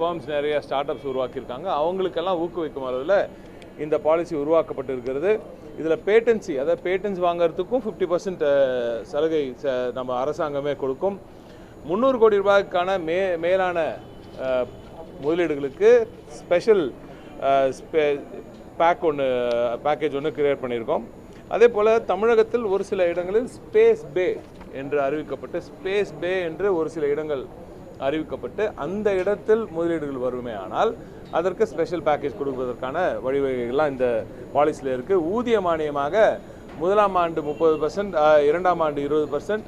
Forms நிறைய start ups உருவாக்கியிருக்காங்க. அவங்களுக்கெல்லாம் ஊக்குவிக்கும் அளவில் இந்த பாலிசி உருவாக்கப்பட்டிருக்கிறது. இதில் பேட்டன்சி அதாவது பேட்டன்ஸ் வாங்கிறதுக்கும் ஃபிஃப்டி பர்சன்ட் சலுகை ச- நம்ம அரசாங்கமே கொடுக்கும். முந்நூறு கோடி ரூபாய்க்கான மே மேலான முதலீடுகளுக்கு ஸ்பெஷல் பேக் ஒன்று பேக்கேஜ் ஒன்று கிரியேட் பண்ணியிருக்கோம். அதே போல் தமிழகத்தில் ஒரு சில இடங்களில் ஸ்பேஸ் பே என்று அறிவிக்கப்பட்டு ஸ்பேஸ் பே என்று ஒரு சில இடங்கள் அறிவிக்கப்பட்டு அந்த இடத்தில் முதலீடுகள் வருமே ஆனால் அதற்கு ஸ்பெஷல் பேக்கேஜ் கொடுப்பதற்கான வழிவகைகள்லாம் இந்த பாலிசியில் இருக்குது ஊதிய மானியமாக முதலாம் ஆண்டு முப்பது பர்சன்ட் இரண்டாம் ஆண்டு இருபது பர்சன்ட்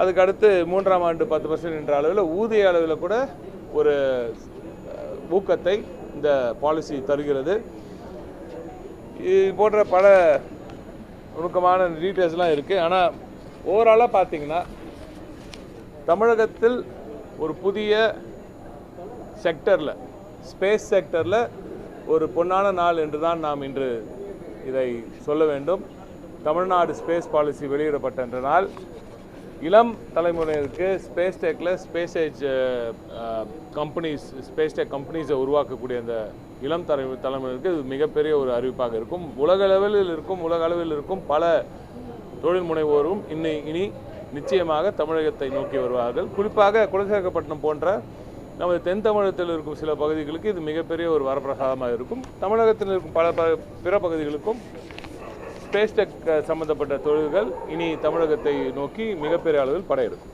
அதுக்கு அடுத்து மூன்றாம் ஆண்டு பத்து பர்சன்ட் என்ற அளவில் ஊதிய அளவில் கூட ஒரு ஊக்கத்தை இந்த பாலிசி தருகிறது. இது போன்ற பல நுணுக்கமான டீட்டெயில்ஸ்லாம் இருக்குது ஆனால் ஓவராலாக பார்த்தீங்கன்னா தமிழகத்தில் ஒரு புதிய செக்டரில் ஸ்பேஸ் செக்டரில் ஒரு பொன்னான நாள் என்று தான் நாம் இன்று இதை சொல்ல வேண்டும். தமிழ்நாடு ஸ்பேஸ் பாலிசி வெளியிடப்பட்ட என்ற நாள். இளம் தலைமுறையினருக்கு space டெக்கில் space age companies space tech கம்பெனிஸை உருவாக்கக்கூடிய அந்த இளம் தலை தலைமுறையினருக்கு இது மிகப்பெரிய ஒரு அறிவிப்பாக இருக்கும். உலக அளவில் இருக்கும் உலக அளவில் இருக்கும் பல தொழில் முனைவோரும் இன்னை இனி நிச்சயமாக தமிழகத்தை நோக்கி வருவார்கள். குறிப்பாக குலசேகரப்பட்டினம் போன்ற நமது தென் தமிழகத்தில் இருக்கும் சில பகுதிகளுக்கு இது மிகப்பெரிய ஒரு வரப்பிரசாதமாக இருக்கும். தமிழகத்தில் இருக்கும் பல ப- பிற பகுதிகளுக்கும் ஸ்பேஸ் டெக் சம்பந்தப்பட்ட தொழில்கள் இனி தமிழகத்தை நோக்கி மிகப்பெரிய அளவில் படையெடுக்கும்.